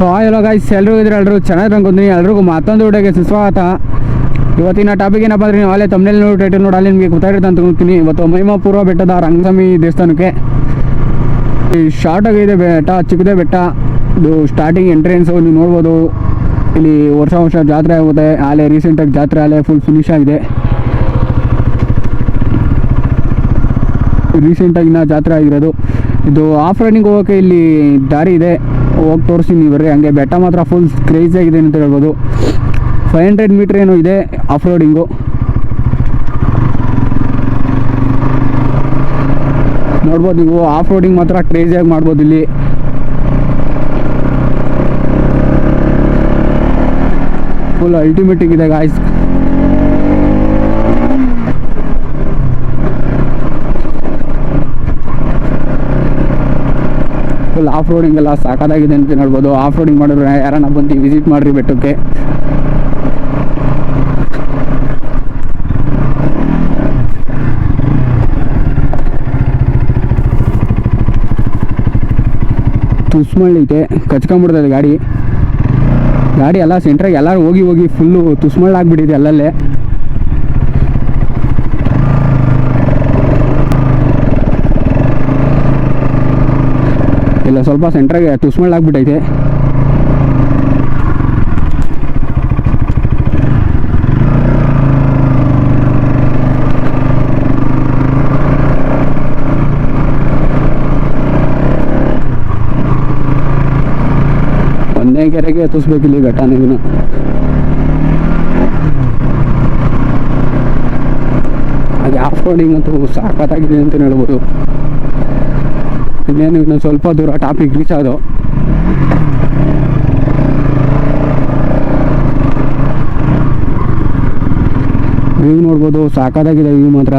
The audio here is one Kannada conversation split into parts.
ಸೊ ಎಲ್ಲ ಗಾಯ್ಸ್ ಎಲ್ಲರೂ ಇದ್ರೆ ಎಲ್ಲರೂ ಚೆನ್ನಾಗಿ ಅನ್ಕೊಂತೀನಿ ಎಲ್ರಿಗೂ ಮತ್ತೊಂದು ವಿಡಿಯೋಗೆ ಸುಸ್ವಾಗತ. ಇವತ್ತಿನ ಟಾಪಿಕ್ ಏನಪ್ಪ ಅಂದ್ರೆ ನೀವು ಅಲ್ಲೇ ತಮ್ಮನೇಲಿ ನೋಡಿ ಟೈಟಲ್ ನೋಡಿ ಅಲ್ಲಿ ನಿಮಗೆ ಗೊತ್ತಾಗಿರುತ್ತೆ ಅಂತ ಅನ್ಕೊಂತೀನಿ ಇವತ್ತು ಮಹಿಮಾಪೂರ್ವ ಬೆಟ್ಟದ ರಂಗಸ್ವಾಮಿ ದೇವಸ್ಥಾನಕ್ಕೆ ಈ ಶಾರ್ಟ್ ಆಗಿದೆ ಬೆಟ್ಟ, ಚಿಕ್ಕದೇ ಬೆಟ್ಟ. ಇದು ಸ್ಟಾರ್ಟಿಂಗ್ ಎಂಟ್ರೆನ್ಸು ನೀವು ನೋಡ್ಬೋದು. ಇಲ್ಲಿ ವರ್ಷ ವರ್ಷ ಜಾತ್ರೆ ಆಗುತ್ತೆ. ಅಲ್ಲೇ ರೀಸೆಂಟಾಗಿ ಜಾತ್ರೆ ಅಲ್ಲೇ ಫುಲ್ ಫಿನಿಶ್ ಆಗಿದೆ. ರೀಸೆಂಟಾಗಿ ನಾ ಜಾತ್ರೆ ಆಗಿರೋದು. ಇದು ಆಫ್ ರೈಡಿಂಗ್ ಹೋಗೋಕ್ಕೆ ಇಲ್ಲಿ ದಾರಿ ಇದೆ. ಹೋಗಿ ತೋರಿಸ್ತೀನಿ ಬರ್ರಿ ಹಂಗೆ ಬೆಟ್ಟ ಮಾತ್ರ ಫುಲ್ ಕ್ರೇಜಿ ಆಗಿದೆ ಅಂತ ಹೇಳ್ಬೋದು. ಫೈವ್ ಹಂಡ್ರೆಡ್ ಮೀಟ್ರ್ ಏನೋ ಇದೆ ಆಫ್ ರೋಡಿಂಗು ನೋಡ್ಬೋದು ನೀವು ಆಫ್ ರೋಡಿಂಗ್ ಮಾತ್ರ ಕ್ರೇಜಿಯಾಗಿ ಮಾಡ್ಬೋದು ಇಲ್ಲಿ. ಫುಲ್ ಅಲ್ಟಿಮೇಟಿಕ್ ಇದೆ ಗಾಯ್ಸ್ ಫುಲ್ ಆಫ್ ರೋಡಿಂಗ್ ಎಲ್ಲ ಸಾಕಾಗಿದೆ ಅಂತ ಹೇಳ್ಬೋದು. ಆಫ್ ರೋಡಿಂಗ್ ಮಾಡಿದ್ರೆ ಯಾರನ್ನ ಬಂದು ವಿಸಿಟ್ ಮಾಡ್ರಿ ಬೆಟ್ಟಕ್ಕೆ. ತುಸ್ಮಳ್ಳೈತೆ ಕಚ್ಕೊಂಬಿಡ್ತದೆ ಗಾಡಿ. ಗಾಡಿ ಎಲ್ಲ ಸೆಂಟ್ರಾಗಿ ಎಲ್ಲರೂ ಹೋಗಿ ಹೋಗಿ ಫುಲ್ಲು ತುಸ್ಮಳ್ಳಾಗ್ಬಿಟ್ಟಿದೆ ಅಲ್ಲಲ್ಲೇ. ಇಲ್ಲ, ಸ್ವಲ್ಪ ಸೆಂಟ್ರಾಗೆ ತುಸ್ಮಳ್ಳಾಗ್ಬಿಟ್ಟೈತೆ ಒಂದೇ ಕೆರೆಗೆ ಬೆಟ್ಟನ ಇದನ್ನ ಹಾಗೆ ಆಫ್ ರೋಡಿಂಗ್ ಅಂತೂ ಸಾಕತ್ತಾಗಿದೆ ಅಂತ ಹೇಳ್ಬೋದು. ಇನ್ನೇನು ಇನ್ನೊಂದು ಸ್ವಲ್ಪ ದೂರ ಟಾಪಿಕ್ ರೀಚ್ ಆದವು ವ್ಯೂ ನೋಡ್ಬೋದು ಸಾಕಾದಾಗಿದೆ ವ್ಯೂ ಮಾತ್ರ.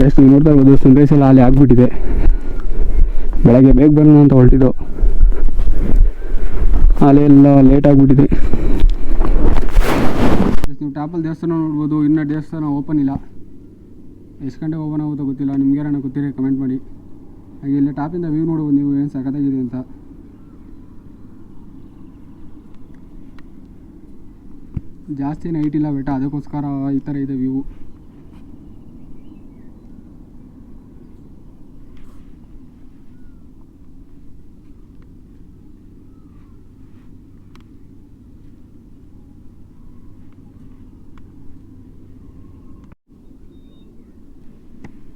ಗೈಸ್ ನೀವು ನೋಡ್ತಾ ಇರ್ಬೋದು ಸನ್ರೈಸ್ ಎಲ್ಲ ಅಲ್ಲಿ ಆಗ್ಬಿಟ್ಟಿದೆ. ಬೆಳಗ್ಗೆ ಬೇಗ ಬರೋಣ ಅಂತ ಹೊರಟಿದ್ದು. ಅಲ್ಲೆಲ್ಲ ಲೇಟ್ ಆಗಿಬಿಟ್ಟಿದೆ. ನೀವು ಟಾಪಲ್ಲಿ ದೇವಸ್ಥಾನ ನೋಡ್ಬೋದು, ಇನ್ನೂ ದೇವಸ್ಥಾನ ಓಪನ್ ಇಲ್ಲ. ಎಷ್ಟು ಗಂಟೆ ಓಪನ್ ಆಗುತ್ತೋ ಗೊತ್ತಿಲ್ಲ, ನಿಮ್ಗೆ ಯಾರನ್ನ ಗೊತ್ತಿರೋ ಕಮೆಂಟ್ ಮಾಡಿ. ಹಾಗೆ ಇಲ್ಲಿ ಟಾಪಿಂದ ವ್ಯೂ ನೋಡ್ಬೋದು ನೀವು, ಏನು ಸಖತ್ತಾಗಿದೆ ಅಂತ. ಜಾಸ್ತಿ ನೈಟ್ ಇಲ್ಲ ಬೆಟ್ಟ, ಅದಕ್ಕೋಸ್ಕರ ಈ ಥರ ಇದೆ ವ್ಯೂ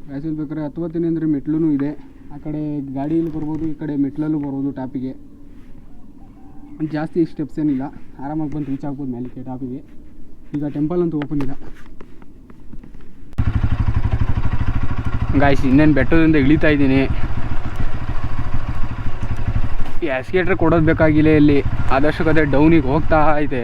ರಾಯಚೂರು ಬೇಕಾದ್ರೆ ಹತ್ಕೋತೀನಿ ಅಂದರೆ ಮೆಟ್ಲೂ ಇದೆ. ಆ ಕಡೆ ಗಾಡಿಯಲ್ಲಿ ಬರ್ಬೋದು, ಈ ಕಡೆ ಮೆಟ್ಲಲ್ಲೂ ಬರ್ಬೋದು ಟಾಪಿಗೆ. ಜಾಸ್ತಿ ಸ್ಟೆಪ್ಸ್ ಏನಿಲ್ಲ. ಆರಾಮಾಗಿ ಬಂದು ರೀಚ್ ಆಗ್ಬೋದು ಮೇಲಕ್ಕೆ, ಟಾಪಿಗೆ. ಈಗ ಟೆಂಪಲ್ ಅಂತೂ ಓಪನ್ ಇಲ್ಲ. ಗಾಯ್ಸ್ ಇನ್ನೇನು ಬೆಟ್ಟದಿಂದ ಇಳಿತಾ ಇದ್ದೀನಿ. ಎಸ್ಕೇಟ್ರ್ ಕೊಡೋದು ಬೇಕಾಗಿಲ್ಲ ಇಲ್ಲಿ. ಆದಷ್ಟು ಕತೆ ಡೌನಿಗೆ ಹೋಗ್ತಾ ಐತೆ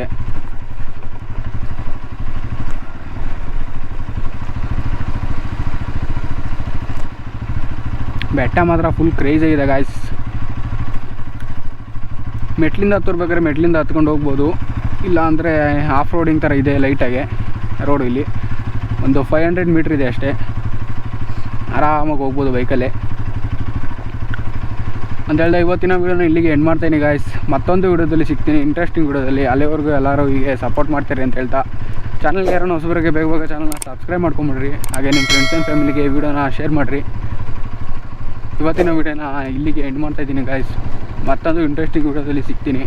ಬೆಟ್ಟ ಮಾತ್ರ ಫುಲ್ ಕ್ರೇಜ್ ಆಗಿದೆ ಗಾಯ್ಸ್ ಮೆಟ್ಲಿಂದ ಹತ್ತಿರ್ಬೇಕಾದ್ರೆ ಮೆಟ್ಲಿಂದ ಹತ್ಕೊಂಡು ಹೋಗ್ಬೋದು. ಇಲ್ಲ ಅಂದರೆ ಆಫ್ ರೋಡಿಂಗ್ ಥರ ಇದೆ ಲೈಟಾಗೆ ರೋಡು ಇಲ್ಲಿ. ಒಂದು ಫೈವ್ ಹಂಡ್ರೆಡ್ ಮೀಟ್ರ್ ಇದೆ ಅಷ್ಟೇ. ಆರಾಮಾಗಿ ಹೋಗ್ಬೋದು ಬೈಕಲ್ಲೇ ಅಂತ ಹೇಳ್ದೆ, ಇವತ್ತಿನ ವೀಡಿಯೋನ ಇಲ್ಲಿಗೆ ಎಂಡ್ ಮಾಡ್ತೀನಿ ಗಾಯ್ಸ್ ಮತ್ತೊಂದು ವೀಡಿಯೋದಲ್ಲಿ ಸಿಗ್ತೀನಿ. ಇಂಟ್ರೆಸ್ಟಿಂಗ್ ವೀಡಿಯೋದಲ್ಲಿ ಅಲ್ಲಿವರೆಗೂ ಎಲ್ಲರೂ ಹೀಗೆ ಸಪೋರ್ಟ್ ಮಾಡ್ತೀರಿ ಅಂತ ಹೇಳ್ತಾ. ಚಾನಲ್ಗೆ ಯಾರನ್ನ ಹೊಸಬರಿಗೆ ಬೇಗ ಬೇಗ ಚಾನಲ್ನ ಸಬ್ಸ್ಕ್ರೈಬ್ ಮಾಡ್ಕೊಂಬಿಡ್ರಿ. ಹಾಗೆ ನಿಮ್ಮ ಫ್ರೆಂಡ್ಸ್ ಆ್ಯಂಡ್ ಫ್ಯಾಮಿಲಿಗೆ ಈ ವಿಡಿಯೋನ ಶೇರ್ ಮಾಡಿರಿ. ಇವತ್ತಿನ ವೀಡಿಯೋನ ಇಲ್ಲಿಗೆ ಎಂಡ್ ಮಾಡ್ತಾ ಇದ್ದೀನಿ ಗಾಯ್ಸ್ ಮತ್ತೊಂದು ಇಂಟ್ರೆಸ್ಟಿಂಗ್ ವಿಡಿಯೋದಲ್ಲಿ ಸಿಗ್ತೀನಿ.